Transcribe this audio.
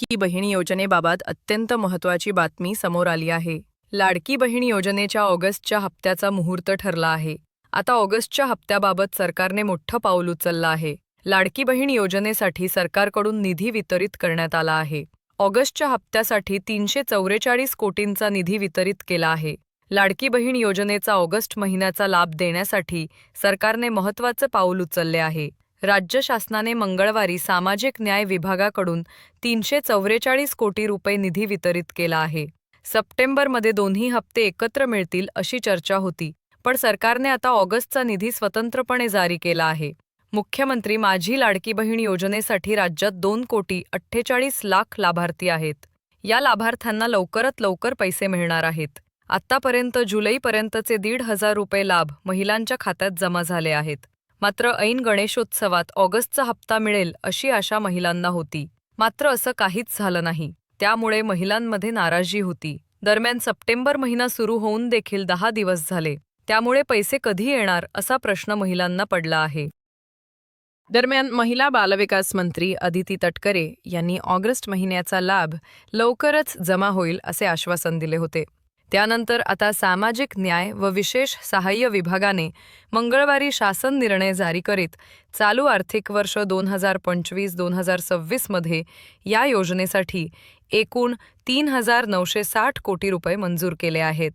लाडकी बहीण योजनेबाबत अत्यंत महत्त्वाची बातमी समोर आली आहे. लाडकी बहीण योजनेच्या ऑगस्टच्या हप्त्याचा मुहूर्त ठरला आहे. आता ऑगस्टच्या हप्त्याबाबत सरकारने मोठं पाऊल उचललं आहे. लाडकी बहीण योजनेसाठी सरकारकडून निधी वितरित करण्यात आला आहे. ऑगस्टच्या हप्त्यासाठी तीनशे चौवेचाळीस कोटींचा निधी वितरित केला आहे. लाडकी बहीण योजनेचा ऑगस्ट महिन्याचा लाभ देण्यासाठी सरकारने महत्त्वाचं पाऊल उचलले आहे. राज्य शासनाने मंगळवारी सामाजिक न्याय विभागाकडून तीनशे चौवेचाळीस कोटी रुपये निधी वितरित केला आहे. सप्टेंबरमध्ये दोन्ही हप्ते एकत्र मिळतील अशी चर्चा होती पण सरकारने आता ऑगस्टचा निधी स्वतंत्रपणे जारी केला आहे. मुख्यमंत्री माझी लाडकी बहीण योजनेसाठी राज्यात दोन कोटी अठ्ठेचाळीस लाख लाभार्थी आहेत. या लाभार्थ्यांना लवकरात लवकर पैसे मिळणार आहेत. आत्तापर्यंत जुलैपर्यंतचे दीड हजार रुपये लाभ महिलांच्या खात्यात जमा झाले आहेत. मात्र ऐन गणेशोत्सवात ऑगस्टचा हप्ता मिळेल अशी आशा महिलांना होती. मात्र असं काहीच झालं नाही. त्यामुळे महिलांमध्ये नाराजी होती. दरम्यान सप्टेंबर महिना सुरू होऊन देखील दहा दिवस झाले. त्यामुळे पैसे कधी येणार असा प्रश्न महिलांना पडला आहे. दरम्यान महिला बालविकास मंत्री अदिती तटकरे यांनी ऑगस्ट महिन्याचा लाभ लवकरच जमा होईल असे आश्वासन दिले होते. त्यानंतर आता सामाजिक न्याय व विशेष सहाय्य विभागाने मंगळवारी शासन निर्णय जारी करीत चालू आर्थिक वर्ष दोन हजार पंचवीस दोन हजार सव्वीसमध्ये या योजनेसाठी एकूण तीन हजार नऊशे साठ कोटी रुपये मंजूर केले आहेत.